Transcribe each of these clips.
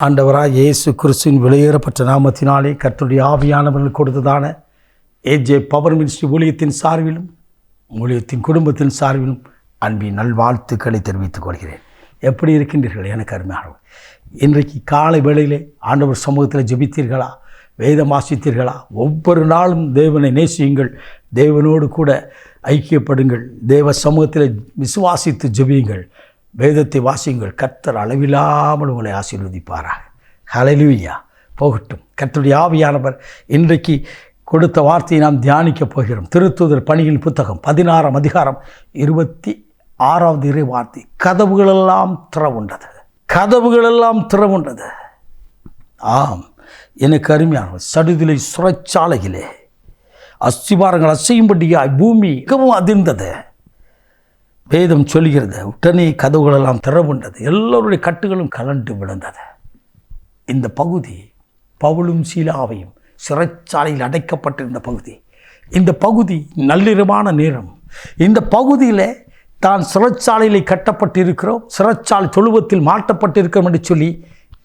ஆண்டவராக இயேசு கிறிஸ்துவின் வெளியேறப்பட்ட நாமத்தினாலே கற்றுடைய ஆவியானவர்கள் கொடுத்ததான ஏஜே பவர் மினிஸ்ட்ரி ஊழியத்தின் சார்பிலும் ஊழியத்தின் குடும்பத்தின் சார்பிலும் அன்பின் நல்வாழ்த்துக்களை தெரிவித்துக் கொள்கிறேன். எப்படி இருக்கின்றீர்கள்? எனக்கு அருமையாக இன்றைக்கு காலை வேளையிலே ஆண்டவர் சமூகத்தில் ஜெபித்தீர்களா? வேதம் வாசித்தீர்களா? ஒவ்வொரு நாளும் தேவனை நேசியுங்கள். தேவனோடு கூட ஐக்கியப்படுங்கள். தேவ சமூகத்தில் விசுவாசித்து ஜெபியுங்கள். வேதத்தை வாசியுங்கள். கர்த்தர் அளவில்லாமல் உங்களை ஆசீர்வதிப்பாராக. ஹalleluya போகட்டும். கர்த்தருடைய ஆவியானவர் இன்றைக்கு கொடுத்த வார்த்தையை நாம் தியானிக்கப் போகிறோம். திருத்துதர் பணியின் புத்தகம் பதினாறாம் அதிகாரம் இருபத்தி ஆறாவது இறை வார்த்தை. கதவுகளெல்லாம் திறவுண்டது. கதவுகளெல்லாம் திறவுண்டது. ஆம். எனக்கு அருமையானவர் சடுதிலை சுரச்சாலையிலே அஸ்திபாரங்கள் அசையும்படியாய் பூமி மிகவும் அதிர்ந்தது. வேதம் சொல்கிறது உடனே கதவுகளெல்லாம் திறவுண்டது எல்லோருடைய கட்டுகளும் கலண்டு விழுந்தது. இந்த பகுதி பவுலும் சீலாவையும் சிறைச்சாலையில் அடைக்கப்பட்டிருந்த பகுதி. இந்த பகுதி நள்ளிரவான நேரம். இந்த பகுதியில் தான் சிறைச்சாலையில் கட்டப்பட்டிருக்கிறோம் சிறைச்சாலை தொழுவத்தில் மாட்டப்பட்டிருக்கிறோம் என்று சொல்லி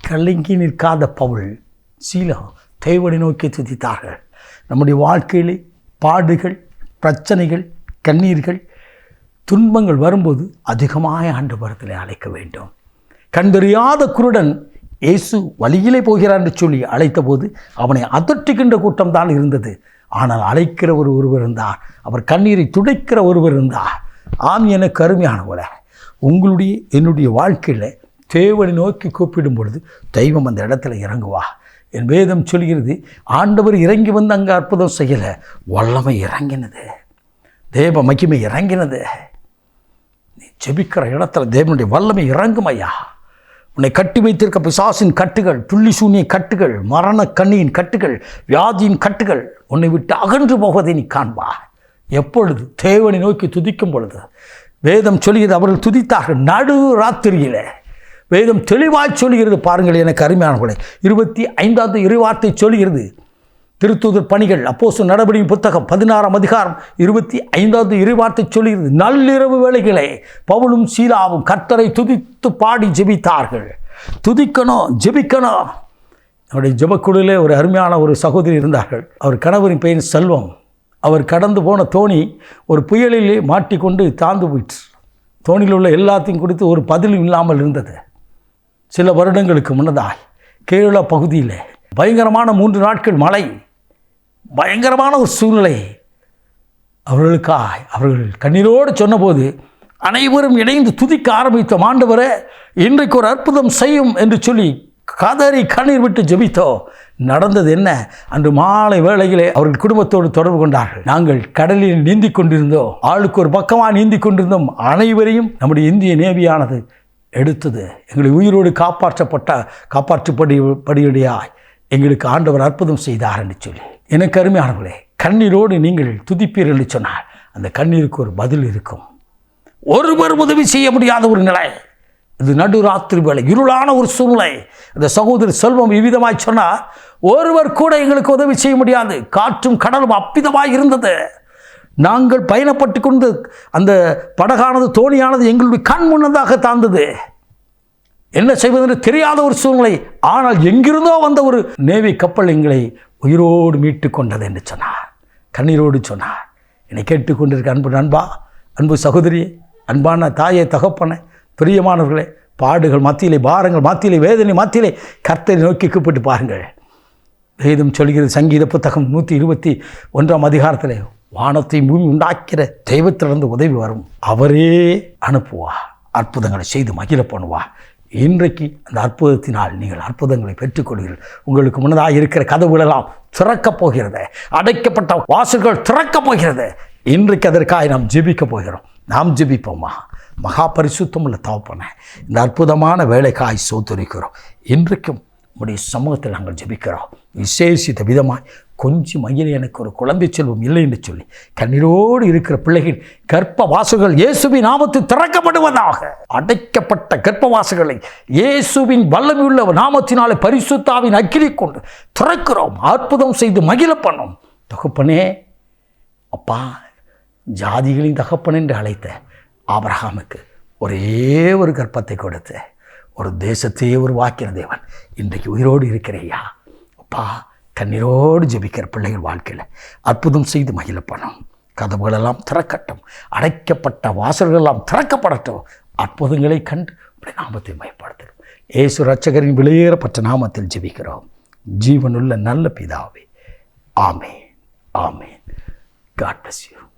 கலங்கி நிற்காத பவுல் சீலா தேவனை நோக்கி துதித்தார்கள். நம்முடைய வாழ்க்கையிலே பாடுகள் பிரச்சனைகள் கண்ணீர்கள் துன்பங்கள் வரும்போது அதிகமாக ஆண்டவரத்தில் அழைக்க வேண்டும். கண்டறியாத குருடன் இயேசு வழியிலே போகிறான் என்று சொல்லி அழைத்தபோது அவனை அதட்டுகின்ற கூட்டம் தான் இருந்தது. ஆனால் அழைக்கிற ஒரு ஒருவர் இருந்தார். அவர் கண்ணீரை துடைக்கிற ஒருவர் இருந்தார். ஆம் என கருமையானவர் உங்களுடைய என்னுடைய வாழ்க்கையில் தேவனை நோக்கி கூப்பிடும் பொழுது தெய்வம் அந்த இடத்துல இறங்குவா. என் வேதம் சொல்கிறது ஆண்டவர் இறங்கி வந்து அங்கே அற்புதம் செய்யலை வல்லமை இறங்கினது. தேவ மகிமை இறங்கினது. ஜெபிக்கிற இடத்துல தேவனுடைய வல்லமை இறங்கும் ஐயா உன்னை கட்டி வைத்திருக்க பிசாசின் கட்டுகள் துள்ளி சூனிய கட்டுகள் மரண கண்ணியின் கட்டுகள் வியாதியின் கட்டுகள் உன்னை விட்டு அகன்று போவதை நீ காண்பா. எப்பொழுது தேவனை நோக்கி துதிக்கும் பொழுது வேதம் சொல்கிறது அவர்கள் துதித்தார்கள் நடு ராத்திரியிலே. வேதம் தெளிவாய் சொல்கிறது பாருங்கள் எனக்கு அருமையானவர்களே. இருபத்தி ஐந்தாவது இருவார்த்தை சொல்கிறது திருத்தூதர் பணிகள் அப்போசு நடவடிக்கை புத்தகம் பதினாறாம் அதிகாரம் இருபத்தி ஐந்தாவது இறைவார்த்தை சொல்கிறது நள்ளிரவு வேளைகளே பவுலும் சீலாவும் கர்த்தரை துதித்து பாடி ஜெபித்தார்கள். துதிக்கணும் ஜெபிக்கணும் அவருடைய ஜெபக்குழுவிலே ஒரு அருமையான ஒரு சகோதரி இருந்தார்கள். அவர் கணவரின் பெயர் செல்வம். அவர் கடந்து போன தோணி ஒரு புயலிலே மாட்டிக்கொண்டு தாழ்ந்து போயிற்று. தோணியில் உள்ள எல்லாத்தையும் குறித்து ஒரு பதிலும் இல்லாமல் இருந்தது. சில வருடங்களுக்கு முன்னதாய் கேரளா பகுதியில் பயங்கரமான மூன்று நாட்கள் மழை. பயங்கரமான ஒரு சூழ்நிலை. அவர்களுக்காய் அவர்கள் கண்ணீரோடு சொன்னபோது அனைவரும் இணைந்து துதிக்க ஆரம்பித்தோம். ஆண்டவரே இன்றைக்கு ஒரு அற்புதம் செய்யும் என்று சொல்லி கதறி கண்ணீர் விட்டு ஜெபித்தோ நடந்தது என்ன? அன்று மாலை வேளையிலே அவர்கள் குடும்பத்தோடு தொடர்பு கொண்டார்கள். நாங்கள் கடலில் நீந்தி கொண்டிருந்தோம். ஆளுக்கு ஒரு பக்கமாக நீந்தி கொண்டிருந்தோம். அனைவரையும் நம்முடைய இந்திய நேவியானது எடுத்தது. எங்களை உயிரோடு காப்பாற்றப்பட்ட காப்பாற்றுப்படி படியுடையாய். எங்களுக்கு ஆண்டவர் அற்புதம் செய்தார் என்று சொல்லி. எனக்கு அருமையானவர்களே கண்ணீரோடு நீங்கள் துதிப்பீர்கள் என்று சொன்னால் அந்த கண்ணீருக்கு ஒரு பதில் இருக்கும். ஒருவர் உதவி செய்ய முடியாத ஒரு நிலை. இது நடுராத்திரி வேலை இருளான ஒரு சூழ்நிலை. இந்த சகோதரி செல்வம் இவ்விதமாய் சொன்னால் ஒருவர் கூட எங்களுக்கு உதவி செய்ய முடியாது. காற்றும் கடலும் அப்பிதமாக இருந்தது. நாங்கள் பயணப்பட்டு கொண்டு அந்த படகானது தோணியானது எங்களுடைய கண் முன்னதாக தாழ்ந்தது. என்ன செய்வதென்று தெரியாத ஒரு சூழ்நிலை. ஆனால் எங்கிருந்தோ வந்த ஒரு நேவி கப்பல் எங்களை உயிரோடு மீட்டு கொண்டது என்று சொன்னார். கண்ணீரோடு சொன்னார். என்னை கேட்டுக்கொண்டிருக்க அன்பு நண்பா அன்பு சகோதரி அன்பான தாயை தகப்பன பிரியமானவர்களே பாடுகள் மத்தியிலே பாரங்கள் மத்தியிலே வேதனை மத்தியிலே கர்த்தரை நோக்கி கூப்பிட்டு பாருங்கள். வேதம் சொல்கிறது சங்கீத புத்தகம் நூற்றி இருபத்தி ஒன்றாம் அதிகாரத்தில் வானத்தை பூமி உண்டாக்கிற தெய்வத்திலிருந்து உதவி வரும். அவரே அனுப்புவா அற்புதங்களை செய்து மகிழ பண்ணுவா இன்றைக்கு அந்த அற்புதத்தினால் நீங்கள் அற்புதங்களை பெற்றுக்கொள்கிறீர்கள் உங்களுக்கு முன்னதாக இருக்கிற கதவுகளெல்லாம் திறக்கப் போகிறது. அடைக்கப்பட்ட வாசல்கள் திறக்கப் போகிறது. இன்றைக்கு அதற்காக நாம் ஜெபிக்க போகிறோம். நாம் ஜெபிப்போமா மகா. பரிசுத்தம் உள்ள தவப்பன இந்த அற்புதமான வேலைக்காய் சோத்துரைக்கிறோம். இன்றைக்கும் உடைய சமூகத்தில் நாங்கள் ஜெபிக்கிறோம். விசேஷித்த விதமாய் கொஞ்சம் மயில் எனக்கு ஒரு குழந்தை செல்வம் இல்லை என்று சொல்லி கண்ணீரோடு இருக்கிற பிள்ளைகள் கர்ப்ப இயேசுவின் நாமத்தில் திறக்கப்படுவதாக. அடைக்கப்பட்ட கர்ப்ப வாசல்களை இயேசுவின் வல்லமையுள்ள நாமத்தினாலே பரிசுத்தாவின் அக்கிரி கொண்டு திறக்கிறோம் அற்புதம் செய்து மகிழ பண்ணோம். தகப்பனே அப்பா ஜாதிகளின் தகப்பன் என்று அழைத்த ஆபரகாமுக்கு ஒரே ஒரு கர்ப்பத்தை கொடுத்து ஒரு தேசத்தையே உருவாக்கிற தேவன் இன்றைக்கு உயிரோடு இருக்கிறையா? அப்பா கண்ணீரோடு ஜெபிக்கிற பிள்ளைகள் வாழ்க்கையில் அற்புதம் செய்து மகிழப்படும் கதவுகளெல்லாம் திறக்கட்டும். அடைக்கப்பட்ட வாசல்கள் எல்லாம் திறக்கப்படட்டும். அற்புதங்களை கண்டு உடைய நாமத்தை மயப்படுத்துகிறோம் ஏசு ரட்சகரின் வெளியேறப்பட்ட நாமத்தில் ஜெபிக்கிறோம். ஜீவனுள்ள நல்ல பிதாவே. ஆமே ஆமே காட் bless